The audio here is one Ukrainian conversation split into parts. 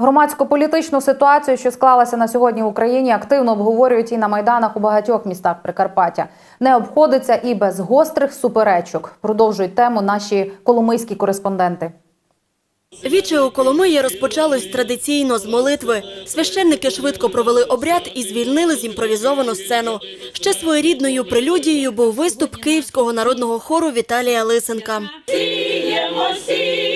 Громадсько-політичну ситуацію, що склалася на сьогодні в Україні, активно обговорюють і на майданах у багатьох містах Прикарпаття. Не обходиться і без гострих суперечок. Продовжують тему наші коломийські кореспонденти. Віче у Коломиї розпочалось традиційно з молитви. Священники швидко провели обряд і звільнили з імпровізовану сцену. Ще своєрідною прелюдією був виступ Київського народного хору Віталія Лисенка. Сіємо, сієм,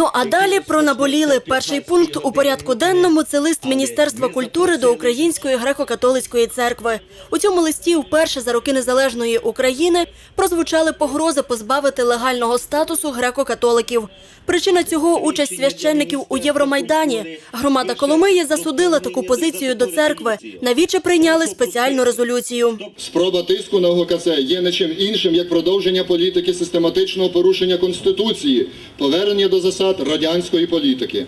Ну а далі про наболіли. Перший пункт у порядку денному це лист Міністерства культури до Української греко-католицької церкви. У цьому листі вперше за роки незалежної України прозвучали погрози позбавити легального статусу греко-католиків. Причина цього участь священників у Євромайдані. Громада Коломиї засудила таку позицію до церкви. Навіче прийняли спеціальну резолюцію. Спроба тиску на ГКЦ є не чим іншим, як продовження політики систематичного порушення Конституції, повернення до засад радянської політики.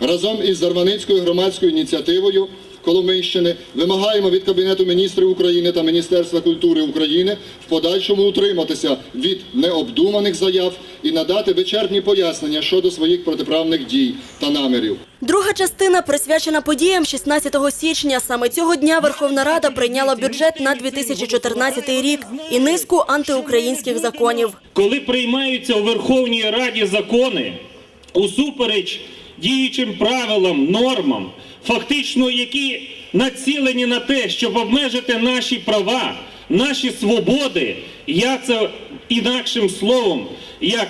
Разом із Зарваницькою громадською ініціативою Коломийщини вимагаємо від Кабінету міністрів України та Міністерства культури України в подальшому утриматися від необдуманих заяв і надати вичерпні пояснення щодо своїх протиправних дій та намірів. Друга частина присвячена подіям 16 січня. Саме цього дня Верховна Рада прийняла бюджет на 2014 рік і низку антиукраїнських законів. коли приймаються у Верховній Раді закони усупереч діючим правилам, нормам, фактично які націлені на те, щоб обмежити наші права, наші свободи, я це інакшим словом, як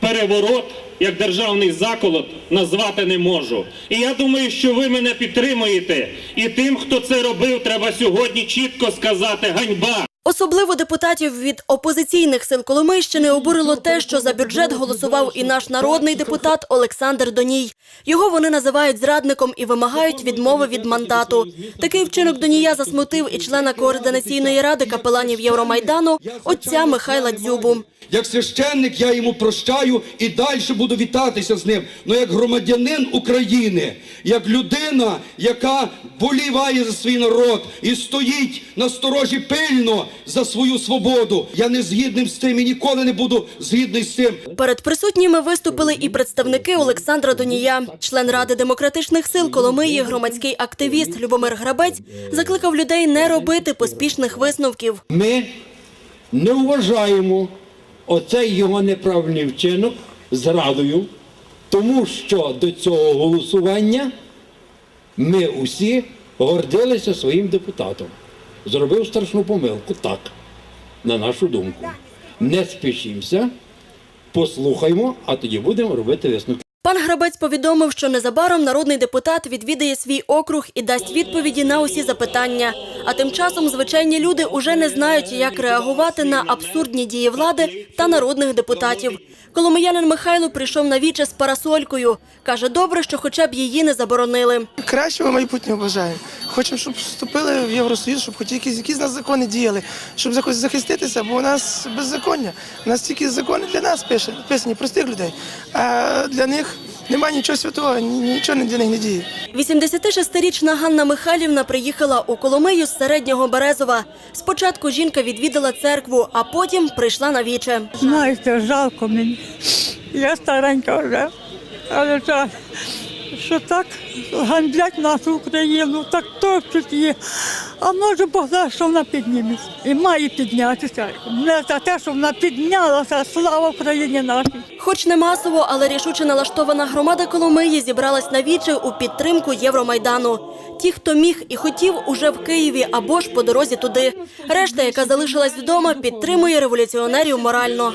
переворот, як державний заколот назвати не можу. І я думаю, що ви мене підтримуєте. І тим, хто це робив, треба сьогодні чітко сказати ганьба. Особливо депутатів від опозиційних сил Коломийщини обурило те, що за бюджет голосував і наш народний депутат Олександр Доній. Його вони називають зрадником і вимагають відмови від мандату. Такий вчинок Донія засмутив і члена координаційної ради капеланів Євромайдану отця Михайла Дзюбу. Як священник я йому прощаю і далі буду вітатися з ним. Ну як громадянин України, як людина, яка боліває за свій народ і стоїть на сторожі пильно за свою свободу. Я не згідним з цим і ніколи не буду згідний з цим. Перед присутніми виступили і представники Олександра Донія. Член Ради демократичних сил Коломиї, громадський активіст Любомир Грабець закликав людей не робити поспішних висновків. Ми не вважаємо оцей його неправильний вчинок зрадою, тому що до цього голосування ми усі гордилися своїм депутатом. Зробив страшну помилку, так, на нашу думку. Не спішімося, послухаймо, а тоді будемо робити висновки. Пан Грабець повідомив, що незабаром народний депутат відвідає свій округ і дасть відповіді на усі запитання. А тим часом звичайні люди уже не знають, як реагувати на абсурдні дії влади та народних депутатів. Коломиянин Михайло прийшов на віче з парасолькою. Каже, добре, що хоча б її не заборонили. Кращого майбутнього бажаємо. Хочемо, щоб вступили в Євросоюз, щоб хоч якісь, якісь нас закони діяли, щоб захиститися, бо у нас беззаконня. У нас тільки закони для нас пише, писані, простих людей. А для них немає нічого святого, ні- нічого для них не діє. 86-річна Ганна Михайлівна приїхала у Коломию з середнього Березова. Спочатку жінка відвідала церкву, а потім прийшла на віче. Знаєте, жалко мені. Я старенька вже, але жаль, що так гандлять нашу Україну, так топчуть її. А може Бог дасть, що вона підніметься. І має піднятися. Не за те, що вона піднялася, слава Україні нашій. Хоч не масово, але рішуче налаштована громада Коломиї зібралась на віче у підтримку Євромайдану. Ті, хто міг і хотів, уже в Києві або ж по дорозі туди. Решта, яка залишилась вдома, підтримує революціонерів морально.